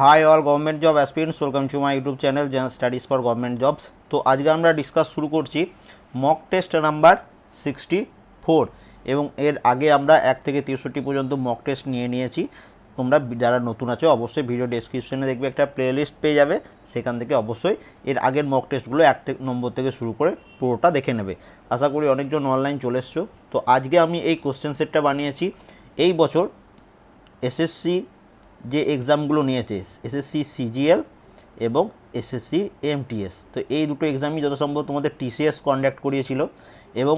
Hi all government job aspirants welcome to my YouTube channel Zen studies for government jobs তো আজকে আমরা discuss শুরু করছি mock test number sixty four এবং এর আগে আমরা এক থেকে তেষট্টি পর্যন্ত মক টেস্ট নিয়ে নিয়েছি। তোমরা যারা নতুন আছো, অবশ্যই ভিডিও ডেসক্রিপশনে দেখবে একটা প্লেলিস্ট পেয়ে যাবে। সেখান থেকে অবশ্যই এর আগের মক টেস্টগুলো এক নম্বর থেকে শুরু করে পুরোটা দেখে নেবে। আশা করি অনেকজন অনলাইন চলে এসছো। তো আজকে আমি এই কোশ্চেন সেটটা বানিয়েছি। এই বছর এসএসসি যে এক্সামগুলো নিয়েছে এসএসসি সিজিএল এবং এসএসসি এমটিএস তো এই দুটো এক্সামই যত সম্ভব তোমাদের টিসিএস কন্ডাক্ট করিয়েছিল এবং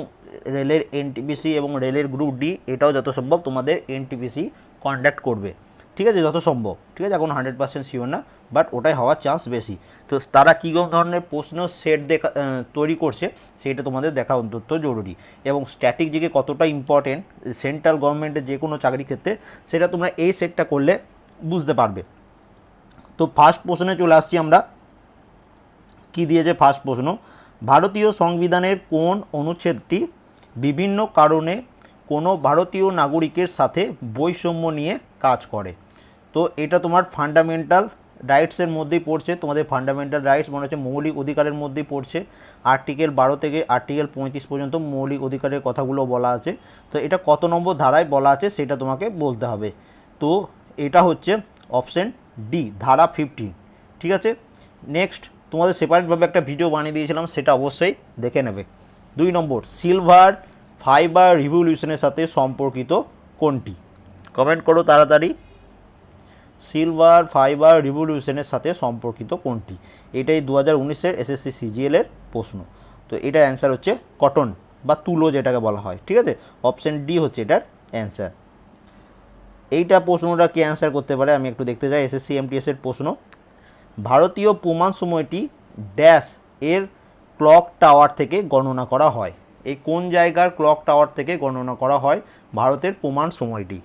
রেলের এনটিপিসি এবং রেলের গ্রুপ ডি এটাও যত সম্ভব তোমাদের এনটিপিসি কন্ডাক্ট করবে। ঠিক আছে? যত সম্ভব ঠিক আছে? এখন হান্ড্রেড পার্সেন্ট শিওর না বাট ওটাই হওয়ার চান্স বেশি। তো তারা কী ধরনের প্রশ্ন সেট দেখা তৈরি করছে সেটা তোমাদের দেখা অন্তত জরুরি। এবং স্ট্যাটিক জিকে কতটা ইম্পর্টেন্ট সেন্ট্রাল গভর্নমেন্টের যে কোনো চাকরি ক্ষেত্রে, সেটা তোমরা এই সেটটা করলে বুঝতে পারবে। তো ফার্স্ট প্রশ্নে চলে আসছি আমরা। কি দিয়েছে ফার্স্ট প্রশ্ন? ভারতীয় সংবিধানের কোন অনুচ্ছেদটি বিভিন্ন কারণে কোনো ভারতীয় নাগরিকের সাথে বৈষম্য নিয়ে কাজ করে? তো এটা তোমার ফান্ডামেন্টাল রাইটসের মধ্যেই পড়ছে। তোমাদের ফান্ডামেন্টাল রাইটস মনে হচ্ছে মৌলিক অধিকারের মধ্যেই পড়ছে। আর্টিকেল বারো থেকে আর্টিকেল পঁয়ত্রিশ পর্যন্ত মৌলিক অধিকারের কথাগুলো বলা আছে। তো এটা কত নম্বর ধারায় বলা আছে সেটা তোমাকে বলতে হবে। তো এটা হচ্ছে অপশন ডি ধারা ফিফটিন ঠিক আছে? নেক্সট তোমাদের সেপারেটভাবে একটা ভিডিও বানিয়ে দিয়েছিলাম, সেটা অবশ্যই দেখে নেবে। দুই নম্বর সিলভার ফাইবার রিভলিউশনের সাথে সম্পর্কিত কোনটি? কমেন্ট করো তাড়াতাড়ি। সিলভার ফাইবার রিভলিউশনের সাথে সম্পর্কিত কোনটি? এটাই দু হাজার উনিশের এসএসসি সিজিএলের প্রশ্ন। তো এটার অ্যান্সার হচ্ছে কটন বা তুলো যেটাকে বলা হয়, ঠিক আছে? অপশন ডি হচ্ছে এটার অ্যান্সার এইটা প্রশ্নটা কি অ্যান্সার করতে পারে আমি একটু দেখতে চাই এসএসসি এমটিএস এর প্রশ্ন। ভারতীয় প্রমাণ সময়টি ড্যাশ এর ক্লক টাওয়ার থেকে গণনা করা হয়। এই কোন জায়গার ক্লক টাওয়ার থেকে গণনা করা হয়? ভারতের প্রমাণ সময়টি।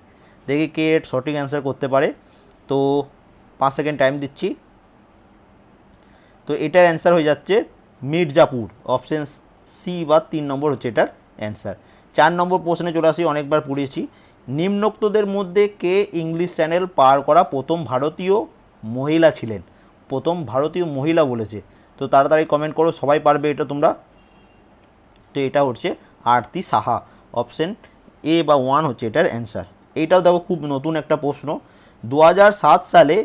দেখি কে এর সঠিক অ্যান্সার করতে পারে। তো পাঁচ সেকেন্ড টাইম দিচ্ছি। তো এটার অ্যান্সার হয়ে যাচ্ছে মির্জাপুর। অপশন সি বা তিন নম্বর হচ্ছে এটার অ্যান্সার চার নম্বর প্রশ্নে চলে আসি, অনেকবার পড়িয়েছি। নিম্নোক্তদের মধ্যে কে ইংলিশ চ্যানেল পার করা প্রথম ভারতীয় মহিলা ছিলেন? প্রথম ভারতীয় মহিলা বলেছে। তো তাড়াতাড়ি কমেন্ট করো, সবাই পারবে এটা তোমরা। তো এটা হচ্ছে আরতি সাহা। অপশন এ বা ওয়ান হচ্ছে এটার অ্যান্সার এইটাও দেখো খুব নতুন একটা প্রশ্ন। দু হাজার সাত সালে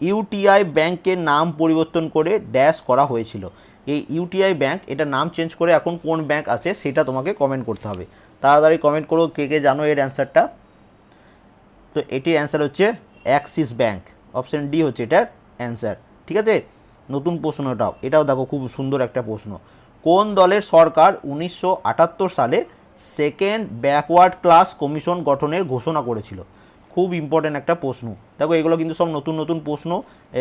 ইউটিআই ব্যাংকের নাম পরিবর্তন করে ড্যাশ করা হয়েছিল। এই ইউটিআই ব্যাংক এটা নাম চেঞ্জ করে এখন কোন ব্যাংক আছে সেটা তোমাকে কমেন্ট করতে হবে। তাড়াতাড়ি কমেন্ট করো কে কে জানো এর অ্যান্সারটা তো এটির অ্যান্সার হচ্ছে অ্যাক্সিস ব্যাঙ্ক অপশান ডি হচ্ছে এটার অ্যান্সার ঠিক আছে? নতুন প্রশ্নটাও। এটাও দেখো খুব সুন্দর একটা প্রশ্ন। কোন দলের সরকার উনিশশো আটাত্তর সালে সেকেন্ড ব্যাকওয়ার্ড ক্লাস কমিশন গঠনের ঘোষণা করেছিল? খুব ইম্পর্ট্যান্ট একটা প্রশ্ন। দেখো, এগুলো কিন্তু সব নতুন নতুন প্রশ্ন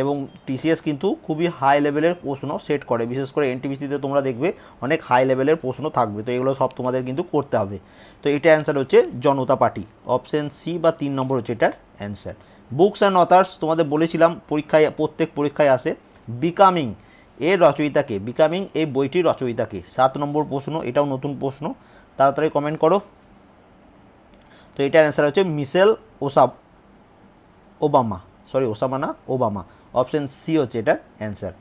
এবং টিসিএস কিন্তু খুবই হাই লেভেলের প্রশ্ন সেট করে। বিশেষ করে এনটিপিসিতে তোমরা দেখবে অনেক হাই লেভেলের প্রশ্ন থাকবে। তো এগুলো সব তোমাদের কিন্তু করতে হবে। তো এটা অ্যান্সার হচ্ছে জনতা পার্টি। অপশন সি বা তিন নম্বর হচ্ছে এটার অ্যান্সার বুকস অ্যান্ড অথার্স তোমাদের বলেছিলাম, পরীক্ষায়, প্রত্যেক পরীক্ষায় আসে। বিকামিং এর রচয়িতাকে বিকামিং এই বইটির রচয়িতাকে। সাত নম্বর প্রশ্ন, এটাও নতুন প্রশ্ন। তাড়াতাড়ি কমেন্ট করো। এটার অ্যান্সার হচ্ছে মিশেল ওসাব ওবামা। সরি ওসামা না, ওবামা। অপশন সি হচ্ছে এটার অ্যান্সার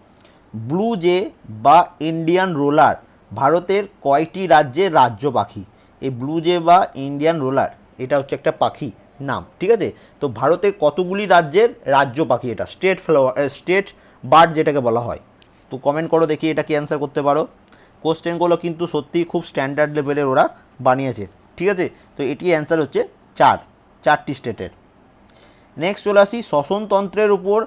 ব্লু জে বা ইন্ডিয়ান রোলার ভারতের কয়টি রাজ্যের রাজ্য পাখি? এই ব্লু জে বা ইন্ডিয়ান রোলার এটা হচ্ছে একটা পাখি নাম, ঠিক আছে? তো ভারতের কতগুলি রাজ্যের রাজ্য পাখি এটা? স্টেট ফ্লাওয়ার স্টেট বার্ড যেটাকে বলা হয়। তো কমেন্ট করো দেখি এটা কি অ্যান্সার করতে পারো। কোশ্চেনগুলো কিন্তু সত্যিই খুব স্ট্যান্ডার্ড লেভেলের ওরা বানিয়েছে। ঠিক আছে? তো এটি অ্যান্সার হচ্ছে চার, চারটি স্টেটের নেক্সট চলে আসি শ্বসনতন্ত্রের উপর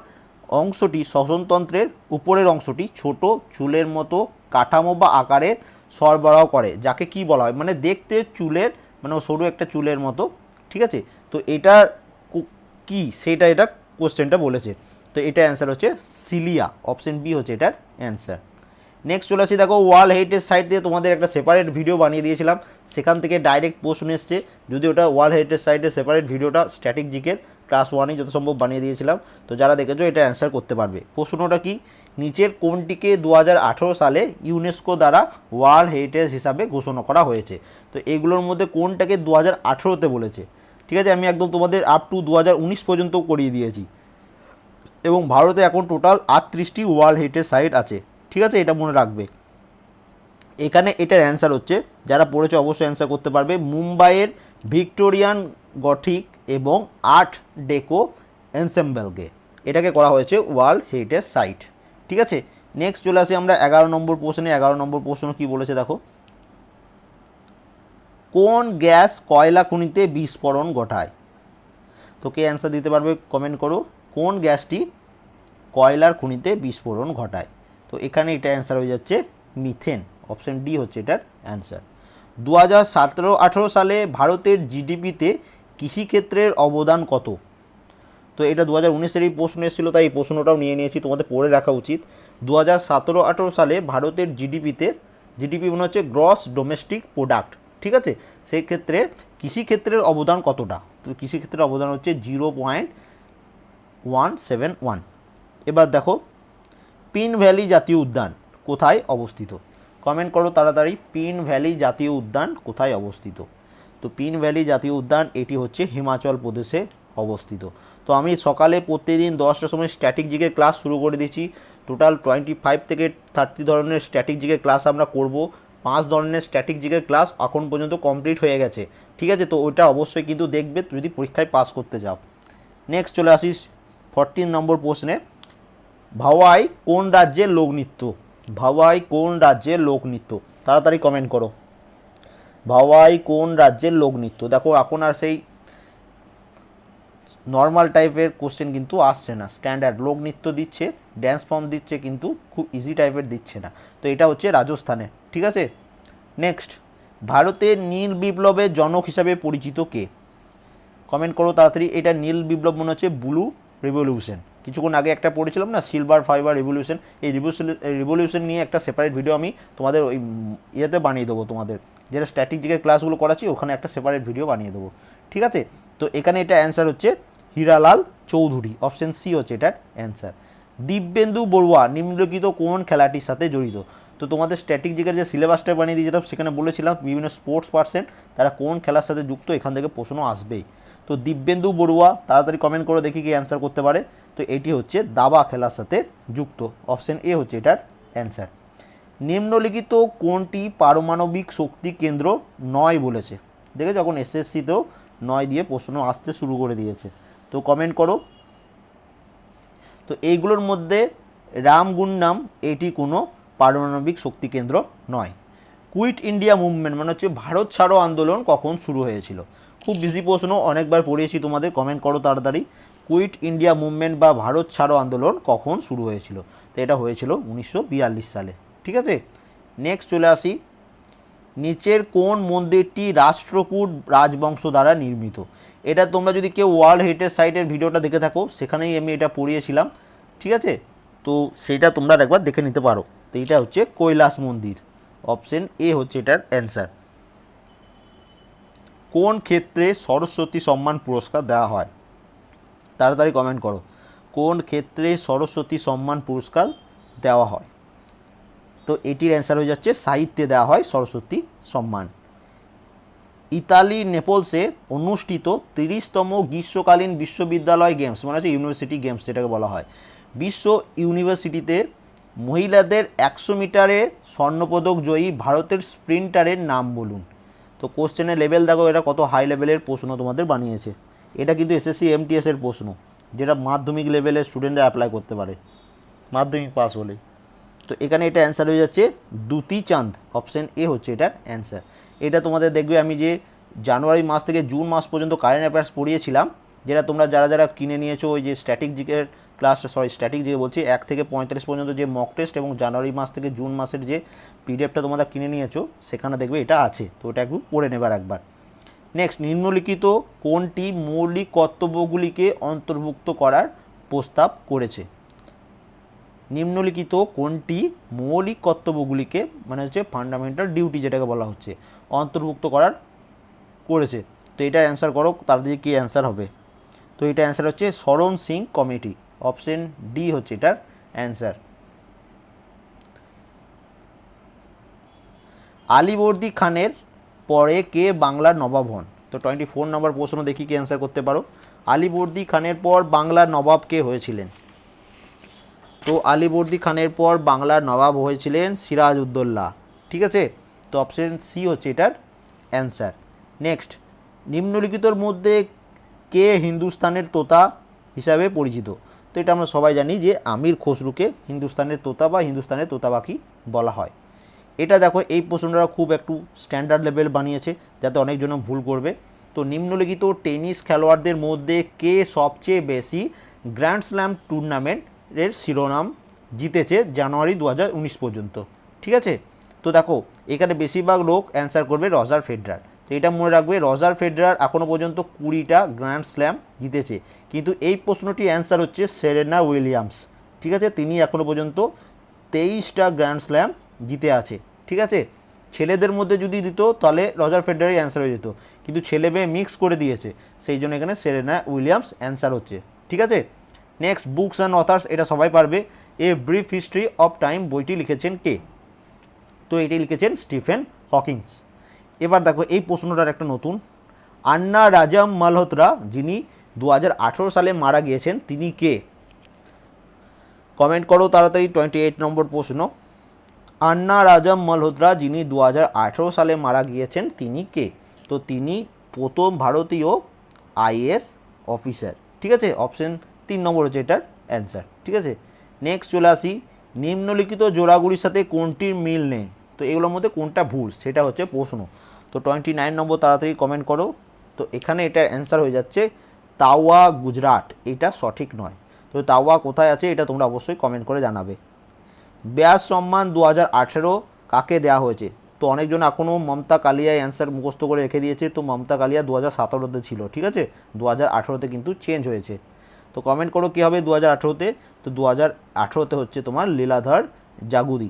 অংশটি শ্বসনতন্ত্রের উপরের অংশটি ছোট, চুলের মতো কাঠামো বা আকারে সরবরাহ করে, যাকে কি বলা হয়? মানে দেখতে চুলের মানে সরু একটা চুলের মতো, ঠিক আছে? তো এটা কি সেটা এটা কোশ্চেনটা বলেছে। তো এটা অ্যান্সার হচ্ছে সিলিয়া অপশন বি হচ্ছে এটার অ্যান্সার নেক্সট চলে আসি দেখো ওয়ার্ল্ড হেরিটেজ সাইট দিয়ে তোমাদের একটা সেপারেট ভিডিও বানিয়ে দিয়েছিলাম। সেখান থেকে ডাইরেক্ট প্রশ্ন এসছে। যদি ওটা ওয়ার্ল্ড হেরিটেজ সাইটের সেপারেট ভিডিওটা স্ট্যাটিক জিকের ক্লাস ওয়ানেই যত সম্ভব বানিয়ে দিয়েছিলাম। তো যারা দেখেছ এটা অ্যান্সার করতে পারবে। প্রশ্নটা কি? নিচের কোনটিকে দু হাজার আঠেরো সালে ইউনেস্কো দ্বারা ওয়ার্ল্ড হেরিটেজ হিসাবে ঘোষণা করা হয়েছে? তো এগুলোর মধ্যে কোনটাকে দু হাজার বলেছে? ঠিক আছে, আমি একদম তোমাদের আপ টু দু পর্যন্ত করিয়ে দিয়েছি। এবং ভারতে এখন টোটাল আটত্রিশটি ওয়ার্ল্ড হেরিটেজ সাইট আছে। ঠিক আছে? এটা মনে রাখবে। এখানে এটার অ্যান্সার হচ্ছে, যারা পড়েছে অবশ্যই অ্যান্সার করতে পারবে। মুম্বাইয়ের ভিক্টোরিয়ান গঠিক এবং আর্ট ডেকো এনসেম্বলকে। এটাকে করা হয়েছে ওয়ার্ল্ড হেরিটেজ সাইট। ঠিক আছে? নেক্সট চলে আসি আমরা এগারো নম্বর প্রশ্নে। এগারো নম্বর প্রশ্ন কি বলেছে দেখো? কোন গ্যাস কয়লা খনিতে বিস্ফোরণ ঘটায়? তো কে অ্যান্সার দিতে পারবে? কমেন্ট করো। কোন গ্যাসটি কয়লার খনিতে বিস্ফোরণ ঘটায়? তো এখানে এটা অ্যান্সার হয়ে যাচ্ছে মিথেন অপশন ডি হচ্ছে এটার অ্যান্সার দু হাজার সতেরো আঠেরো সালে ভারতের জিডিপিতে কৃষিক্ষেত্রের অবদান কত? তো এটা দু হাজার উনিশের এই প্রশ্ন এসেছিল, তাই এই প্রশ্নটাও নিয়ে নিয়েছি, তোমাদের পড়ে রাখা উচিত। দু হাজার সতেরো আঠেরো সালে ভারতের জিডিপিতে জিডিপি মনে হচ্ছে গ্রস ডোমেস্টিক প্রোডাক্ট ঠিক আছে? সেই ক্ষেত্রে কৃষিক্ষেত্রের অবদান কতটা? তো কৃষিক্ষেত্রের অবদান হচ্ছে zero point one seven one এবার দেখো পিন ভ্যালি জাতীয় উদ্যান কোথায় অবস্থিত? কমেন্ট করো তাড়াতাড়ি, পিন ভ্যালি জাতীয় উদ্যান কোথায় অবস্থিত? তো পিন ভ্যালি জাতীয় উদ্যান এটি হচ্ছে হিমাচল প্রদেশে অবস্থিত। তো আমি সকালে প্রতিদিন দশটার সময় স্ট্যাটিক জিকের ক্লাস শুরু করে দিয়েছি। টোটাল টোয়েন্টি ফাইভ থেকে থার্টি ধরনের স্ট্যাটিক জিকের ক্লাস আমরা করব। পাঁচ ধরনের স্ট্যাটিক জিকের ক্লাস এখন পর্যন্ত কমপ্লিট হয়ে গেছে। ঠিক আছে? তো ওইটা অবশ্যই কিন্তু দেখবে যদি পরীক্ষায় পাস করতে যাও। নেক্সট চলে আসিস ফরটিন নম্বর প্রশ্নে। ভাওয়াই কোন রাজ্যের লোকনৃত্য ভাওয়াই কোন রাজ্যের লোকনৃত্য তাড়াতাড়ি কমেন্ট করো। ভাওয়াই কোন রাজ্যের লোকনৃত্য দেখো, এখন আর সেই নর্মাল টাইপের কোশ্চেন কিন্তু আসছে না। স্ট্যান্ডার্ড লোকনৃত্য দিচ্ছে ড্যান্স ফর্ম দিচ্ছে কিন্তু খুব ইজি টাইপের দিচ্ছে না। তো এটা হচ্ছে রাজস্থানে ঠিক আছে? নেক্সট ভারতের নীল বিপ্লবের জনক হিসাবে পরিচিত কে? কমেন্ট করো তাড়াতাড়ি। এটা নীল বিপ্লব মনে হচ্ছে ব্লু রিভলিউশন কিছুক্ষণ আগে একটা পড়েছিলাম না সিলভার ফাইবার রিভলিউশন এই রিভলিউশন নিয়ে একটা সেপারেট ভিডিও আমি তোমাদের ওই ইয়েতে বানিয়ে দেবো তোমাদের। যেটা স্ট্র্যাটেজিকের ক্লাসগুলো করাচ্ছি, ওখানে একটা সেপারেট ভিডিও বানিয়ে দেবো। ঠিক আছে? তো এখানে এটা অ্যান্সার হচ্ছে হীরালাল চৌধুরী। অপশন সি হচ্ছে এটার অ্যান্সার দিব্যেন্দু বড়ুয়া, নিম্নলিখিত কোন খেলাটির সাথে জড়িত? তো তোমাদের স্ট্র্যাটেজিকের যে সিলেবাসটা বানিয়ে দিয়েছিলাম, সেখানে বলেছিলাম বিভিন্ন স্পোর্টস পার্সন তারা কোন খেলার সাথে যুক্ত, এখান থেকে প্রশ্ন আসবেই। তো দিব্যেন্দু বড়ুয়া, তাড়াতাড়ি কমেন্ট করে দেখি কি অ্যান্সার করতে পারে। তো এটি হচ্ছে দাবা খেলার সাথে যুক্ত। অপশন এ হচ্ছে এটার অ্যান্সার নিম্নলিখিত কোনটি পারমাণবিক শক্তি কেন্দ্র নয় বলেছে? দেখে যখন এসএসসিতেও নয় দিয়ে প্রশ্ন আসতে শুরু করে দিয়েছে। তো কমেন্ট করো। তো এইগুলোর মধ্যে রামগুন্ডাম এটি কোনো পারমাণবিক শক্তি কেন্দ্র নয়। কুইট ইন্ডিয়া মুভমেন্ট মানে হচ্ছে ভারত ছাড়ো আন্দোলন কখন শুরু হয়েছিল? খুব বিজি প্রশ্ন, অনেকবার পড়িয়েছি তোমাদের কমেন্ট করো তাড়াতাড়ি। কুইট ইন্ডিয়া মুভমেন্ট বা ভারত ছাড়ো আন্দোলন কখন শুরু হয়েছিল? তো এটা হয়েছিল উনিশশো বিয়াল্লিশ সালে। ঠিক আছে? নেক্সট চলে আসি। নিচের কোন মন্দিরটি রাষ্ট্রকূট রাজবংশ দ্বারা নির্মিত? এটা তোমরা যদি কেউ ওয়ার্ল্ড হেরিটেজ সাইটের ভিডিওটা দেখে থাকো, সেখানেই আমি এটা পড়িয়েছিলাম। ঠিক আছে? তো সেটা তোমরা একবার দেখে নিতে পারো। তো এটা হচ্ছে কৈলাস মন্দির। অপশন এ হচ্ছে এটার অ্যান্সার কোন ক্ষেত্রে সরস্বতী সম্মান পুরস্কার দেওয়া হয়? তাড়াতাড়ি কমেন্ট করো। কোন ক্ষেত্রে সরস্বতী সম্মান পুরস্কার দেওয়া হয়? তো এটির অ্যান্সার হয়ে যাচ্ছে, সাহিত্যে দেওয়া হয় সরস্বতী সম্মান। ইতালি, নেপলসে অনুষ্ঠিত তিরিশতম গ্রীষ্মকালীন বিশ্ববিদ্যালয় গেমস মানে হচ্ছে ইউনিভার্সিটি গেমস যেটাকে বলা হয়। বিশ্ব ইউনিভার্সিটিতে মহিলাদের একশো মিটারে স্বর্ণপদক জয়ী ভারতের স্প্রিন্টারের নাম বলুন। তো কোশ্চেনের লেভেল দেখো, এটা কত হাই লেভেলের প্রশ্ন তোমাদের বানিয়েছে। এটা কিন্তু এসএসসি এমটিএস এর প্রশ্ন, যেটা মাধ্যমিক লেভেলের স্টুডেন্টরা অ্যাপ্লাই করতে পারে। মাধ্যমিক পাস হলে। তো এখানে এটা অ্যান্সার হয়ে যাচ্ছে দুতি চাঁদ অপশন এ হচ্ছে এটার অ্যান্সার এটা তোমাদের দেখবে আমি যে জানুয়ারি মাস থেকে জুন মাস পর্যন্ত কারেন্ট অ্যাফেয়ার্স পড়িয়েছিলাম, যেটা তোমরা যারা যারা কিনে নিয়েছো ওই যে স্ট্যাটিক জিকের ক্লাস সরি স্ট্যাটিক জিকে বলছি, এক থেকে পঁয়তাল্লিশ পর্যন্ত যে মক টেস্ট এবং জানুয়ারি মাস থেকে জুন মাসের যে পিডিএফটা তোমরা কিনে নিয়েছো, সেখানে দেখবে এটা আছে। তো ওটা একটু পড়ে নেবার একবার। নেক্সট নিম্নলিখিত কোনটি মৌলিক কর্তব্যগুলিকে অন্তর্ভুক্ত করার প্রস্তাব করেছে? নিম্নলিখিত কোনটি মৌলিক কর্তব্যগুলিকে মানে হচ্ছে ফান্ডামেন্টাল ডিউটি যেটাকে বলা হচ্ছে, অন্তর্ভুক্ত করার করেছে? তো এটা অ্যান্সার করো, তার দিকে কী অ্যান্সার হবে? তো এটা অ্যান্সার হচ্ছে শরণ সিং কমিটি অপশন ডি হচ্ছে এটার অ্যান্সার আলিবর্দি খানের পরে কে বাংলার নবাব হন? তো টোয়েন্টি ফোর নম্বর প্রশ্ন দেখি কি অ্যান্সার করতে পারো। আলিবর্দি খানের পর বাংলার নবাব কে হয়েছিলেন? তো আলীবর্দী খানের পর বাংলার নবাব হয়েছিলেন সিরাজ উদ্দৌলা। ঠিক আছে? তো অপশন সি হচ্ছে এটার অ্যান্সার নেক্সট নিম্নলিখিতর মধ্যে কে হিন্দুস্তানের তোতা হিসাবে পরিচিত? তো এটা আমরা সবাই জানি যে আমির খসরুকে হিন্দুস্তানের তোতা বা হিন্দুস্তানের তোতা পাখি বলা হয়। এটা দেখো, এই প্রশ্নটা খুব একটু স্ট্যান্ডার্ড লেভেল বানিয়েছে, যাতে অনেকজন ভুল করবে। তো নিম্নলিখিত টেনিস খেলোয়াড়দের মধ্যে কে সবচেয়ে বেশি গ্র্যান্ড স্ল্যাম টুর্নামেন্টের শিরোনাম জিতেছে জানুয়ারি দু হাজার উনিশ পর্যন্ত? ঠিক আছে? তো দেখো, এখানে বেশিরভাগ লোক অ্যান্সার করবে রজার ফেডরার তো এটা মনে রাখবে রজার ফেডরার এখনও পর্যন্ত কুড়িটা গ্র্যান্ড স্ল্যাম জিতেছে। কিন্তু এই প্রশ্নটির অ্যান্সার হচ্ছে সেরেনা উইলিয়ামস ঠিক আছে? তিনি এখনও পর্যন্ত তেইশটা গ্র্যান্ড স্ল্যাম জিতে আছে, ঠিক আছে? ছেলেদের মধ্যে যদি দিত, তাহলে রজার ফেডারই অ্যান্সার হয়ে যেত। কিন্তু ছেলে মেয়ে মিক্স করে দিয়েছে, সেই জন্য এখানে সেরেনা উইলিয়ামস অ্যান্সার হচ্ছে, ঠিক আছে? নেক্সট বুকস অ্যান্ড অথার্স এটা সবাই পারবে। A brief history of time বইটি লিখেছেন কে? তো এটি লিখেছেন স্টিফেন হকিংস এবার দেখো, এই প্রশ্নটার একটা নতুন। আন্না রাজাম মালহোত্রা, যিনি দু হাজার আঠেরো সালে মারা গিয়েছেন, তিনি কে? কমেন্ট করো তাড়াতাড়ি টোয়েন্টি এইট নম্বর প্রশ্ন। আন্না রাজাম মালহোত্রা, যিনি দু হাজার আঠেরো সালে মারা গিয়েছেন, তিনি কে? তো তিনি প্রথম ভারতীয় আইএস অফিসার। ঠিক আছে? অপশন তিন নম্বর হচ্ছে এটার অ্যান্সার। ঠিক আছে? নেক্সট চলে আসি। নিম্নলিখিত জোড়াগুলির সাথে কোনটির মিল নেই? তো এগুলোর মধ্যে কোনটা ভুল? সেটা হচ্ছে প্রশ্ন। তো টোয়েন্টি নাইন নম্বর তাড়াতাড়ি কমেন্ট করো। তো এখানে এটার অ্যান্সার হয়ে যাচ্ছে, তাওয়া গুজরাট। এটা সঠিক নয়। তো তাওয়া কোথায় আছে? এটা তোমরা অবশ্যই কমেন্ট করে জানাবে। ব্যাস সম্মান দু হাজার আঠেরো কাকে দেওয়া হয়েছে? তো অনেকজন এখনও মমতা কালিয়ায় অ্যান্সার মুখস্থ করে রেখে দিয়েছে। তো মমতা কালিয়া দু হাজার সতেরোতে ছিল, ঠিক আছে? দু হাজার আঠেরোতে কিন্তু চেঞ্জ হয়েছে। তো কমেন্ট করো কী হবে দু হাজার আঠেরোতে? তো দু হাজার আঠেরোতে হচ্ছে তোমার লীলাধর জাগুদি।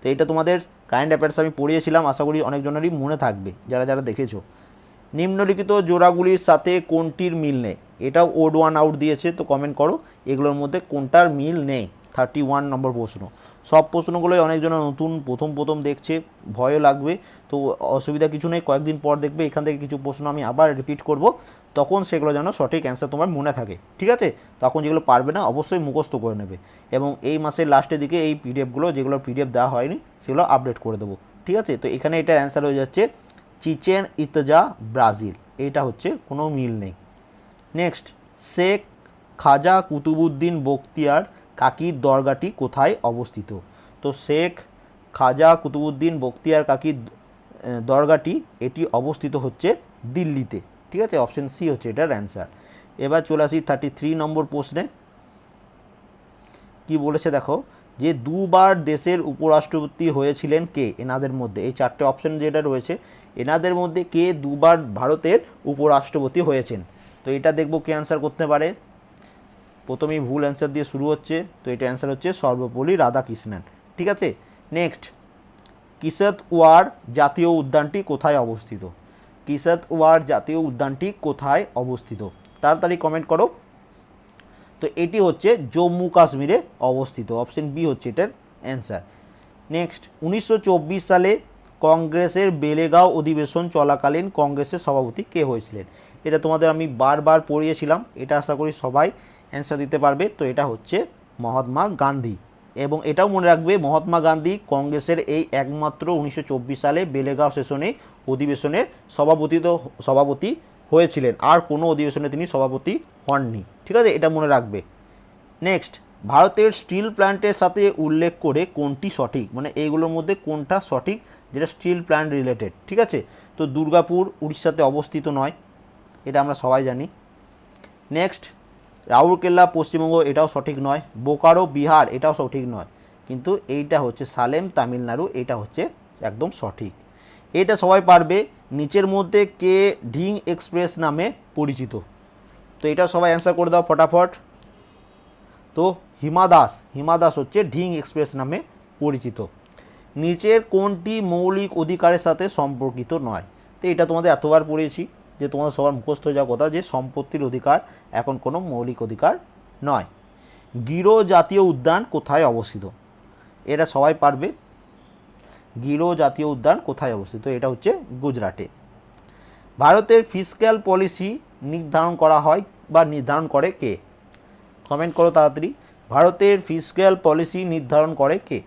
তো এটা তোমাদের কারেন্ট অ্যাফেয়ার্স আমি পড়িয়েছিলাম, আশা করি অনেকজনেরই মনে থাকবে, যারা যারা দেখেছ। নিম্নলিখিত জোড়াগুলির সাথে কোনটির মিল নেই? এটাও ওড ওয়ান আউট দিয়েছে, তো কমেন্ট করো, এগুলোর মধ্যে কোনটার মিল নেই? থার্টি ওয়ান নম্বর প্রশ্ন। সব প্রশ্নগুলোই অনেকজন নতুন, প্রথম প্রথম দেখছে, ভয়ও লাগবে। তো অসুবিধা কিছু নেই, কয়েকদিন পর দেখবে, এখান থেকে কিছু প্রশ্ন আমি আবার রিপিট করব। তখন সেগুলো যেন সঠিক অ্যান্সার তোমার মনে থাকে, ঠিক আছে? তখন যেগুলো পারবে না, অবশ্যই মুখস্থ করে নেবে। এবং এই মাসের লাস্টের দিকে এই পিডিএফগুলো যেগুলো পিডিএফ দেওয়া হয়নি, সেগুলো আপডেট করে দেবো, ঠিক আছে? তো এখানে এটা অ্যান্সার হয়ে যাচ্ছে চিচেন ইতজা ব্রাজিল এটা হচ্ছে, কোনো মিল নেই। নেক্সট শেখ খাজা কুতুবুদ্দিন বখতিয়ার কাকির দরগাটি কোথায় অবস্থিত? তো শেখ খাজা কুতুবুদ্দিন বক্তিয়ার কাকির দরগাটি, এটি অবস্থিত হচ্ছে দিল্লিতে। ঠিক আছে? অপশন সি হচ্ছে এটার অ্যান্সার এবার চলে আসি থার্টি থ্রি নম্বর প্রশ্নে। কি বলেছে দেখো? যে দুবার দেশের উপরাষ্ট্রপতি হয়েছিলেন কে? এনাদের মধ্যে। এই চারটে অপশন যেটা রয়েছে, এনাদের মধ্যে কে দুবার ভারতের উপরাষ্ট্রপতি হয়েছেন? তো এটা দেখব কে অ্যান্সার করতে পারে। প্রথমেই ভুল অ্যান্সার দিয়ে শুরু হচ্ছে, তো এটা অ্যান্সার হচ্ছে সর্বপল্লী রাধাকৃষ্ণন ঠিক আছে? নেক্সট কিসত ওয়ার জাতীয় উদ্যানটি কোথায় অবস্থিত? কিসত ওয়ার জাতীয় উদ্যানটি কোথায় অবস্থিত? তাড়াতাড়ি কমেন্ট করো। তো এটি হচ্ছে জম্মু কাশ্মীরে অবস্থিত। অপশন বি হচ্ছে এটার অ্যান্সার নেক্সট উনিশশো চব্বিশ সালে কংগ্রেসের বেলেগাঁও অধিবেশন চলাকালীন কংগ্রেসের সভাপতি কে হয়েছিলেন? এটা তোমাদের আমি বারবার পড়িয়েছিলাম, এটা আশা করি সবাই অ্যান্সার দিতে পারবে। তো এটা হচ্ছে মহাত্মা গান্ধী। এবং এটাও মনে রাখবে, মহাত্মা গান্ধী কংগ্রেসের এই একমাত্র উনিশশো চব্বিশ সালে বেলেগাঁও সেশনে অধিবেশনের সভাপতি তো সভাপতি হয়েছিলেন। আর কোনো অধিবেশনে তিনি সভাপতি হননি। ঠিক আছে? এটা মনে রাখবে। নেক্সট ভারতের স্টিল প্ল্যান্টের সাথে উল্লেখ করে কোনটি সঠিক? মানে এইগুলোর মধ্যে কোনটা সঠিক? যেটা স্টিল প্ল্যান্ট রিলেটেড ঠিক আছে? তো দুর্গাপুর উড়িষ্যাতে অবস্থিত নয়। এটা আমরা সবাই জানি। নেক্সট রাউরকেল্লা পশ্চিমবঙ্গ, এটাও সঠিক নয়। বোকারো, বিহার, এটাও সঠিক নয়। কিন্তু এইটা হচ্ছে সালেম, তামিলনাড়ু, এটা হচ্ছে একদম সঠিক। এটা সবাই পারবে। নিচের মধ্যে কে ঢিং এক্সপ্রেস নামে পরিচিত। তো এটা সবাই অ্যান্সার করে দাও ফটাফট। তো হিমা দাস হিমা দাস হচ্ছে ঢিং এক্সপ্রেস নামে পরিচিত। নিচের কোনটি মৌলিক অধিকারের সাথে সম্পর্কিত নয়? তো এটা তোমাদের এতবার পড়েছি। যে তোমাদের সবার মুখস্থ হয়ে কথা যে সম্পত্তির অধিকার এখন কোনো মৌলিক অধিকার নয়। গিরো জাতীয় উদ্যান কোথায় অবস্থিত? এটা সবাই পারবে। গিরো জাতীয় উদ্যান কোথায় অবস্থিত? এটা হচ্ছে গুজরাটে। ভারতের ফিসক্যাল পলিসি নির্ধারণ করা হয় বা নির্ধারণ করে কে? কমেন্ট করো তাড়াতাড়ি। ভারতের ফিসক্যাল পলিসি নির্ধারণ করে কে?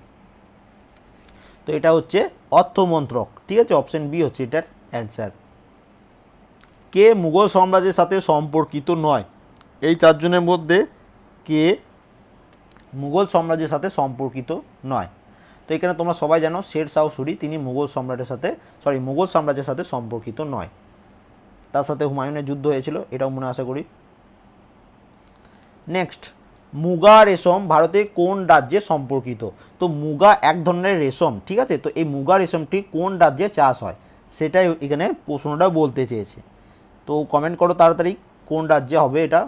তো এটা হচ্ছে অর্থমন্ত্রক। ঠিক আছে? অপশন বি হচ্ছে এটার অ্যান্সার কে মুঘল সাম্রাজ্যের সাথে সম্পর্কিত নয়? এই চারজনের মধ্যে কে মুঘল সাম্রাজ্যের সাথে সম্পর্কিত নয়। তো এখানে তোমরা সবাই জানো, শের শাহ সুরি তিনি মুঘল সম্রাটের সাথে সরি মুঘল সাম্রাজ্যের সাথে সম্পর্কিত নয়। তার সাথে হুমায়ুনের যুদ্ধ হয়েছিল, এটাও মনে আশা করি। নেক্সট মুগা রেশম ভারতের কোন রাজ্যে সম্পর্কিত? তো মুগা এক ধরনের রেশম, ঠিক আছে? তো এই মুগা রেশমটি কোন রাজ্যে চাষ হয়? সেটাই এখানে প্রশ্নটা বলতে চেয়েছে। তো কমেন্ট করো তাড়াতাড়ি, কোন রাজ্যে হবে এটা?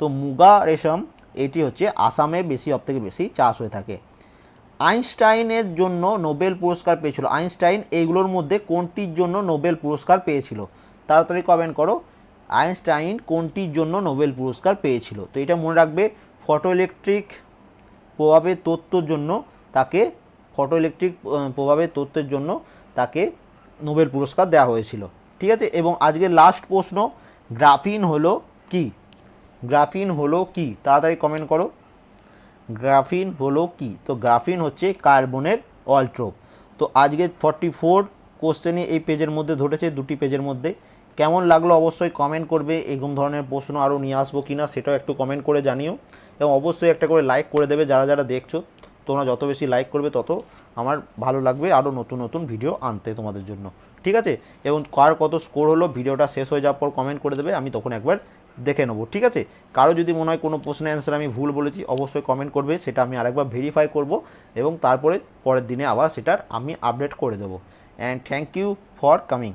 তো মুগা রেশম, এটি হচ্ছে আসামে বেশি, সব থেকে বেশি চাষ হয়ে থাকে। আইনস্টাইনের জন্য নোবেল পুরস্কার পেয়েছিল। আইনস্টাইন এইগুলোর মধ্যে কোনটির জন্য নোবেল পুরস্কার পেয়েছিল? তাড়াতাড়ি কমেন্ট করো। আইনস্টাইন কোনটির জন্য নোবেল পুরস্কার পেয়েছিল? তো এটা মনে রাখবে ফটো ইলেকট্রিক প্রভাবের তত্ত্বর জন্য তাকে ফটো ইলেকট্রিক প্রভাবের তত্ত্বের জন্য তাকে নোবেল পুরস্কার দেওয়া হয়েছিল। ঠিক আছে? এবং আজকে লাস্ট প্রশ্ন গ্রাফিন হলো কি? গ্রাফিন হলো কি? তাড়াতাড়ি কমেন্ট করো। গ্রাফিন হলো কি? তো গ্রাফিন হচ্ছে কার্বনের অল্ট্রোপ। তো আজকে ফর্টি ফোর কোশ্চেনই এই পেজের মধ্যে ধরেছে, দুটি পেজের মধ্যে। কেমন লাগল অবশ্যই কমেন্ট করবে, এরকম ধরনের প্রশ্ন আরও নিয়ে আসব কি না সেটাও একটু কমেন্ট করে জানিও। এবং অবশ্যই একটা করে লাইক করে দেবে যারা যারা দেখছ। তোমরা যত বেশি লাইক করবে, তত আমার ভালো লাগবে আরও নতুন নতুন ভিডিও আনতে তোমাদের জন্য। ঠিক আছে? এবং কার কত স্কোর হলো ভিডিওটা শেষ হয়ে যাওয়ার পর কমেন্ট করে দেবে, আমি তখন একবার দেখে নেব। ঠিক আছে? কারও যদি মনে হয় কোনো প্রশ্নের অ্যান্সার আমি ভুল বলেছি, অবশ্যই কমেন্ট করবে, সেটা আমি আরেকবার ভেরিফাই করব এবং তারপরে পরের দিনে আবার সেটার আমি আপডেট করে দেবো। And thank you for coming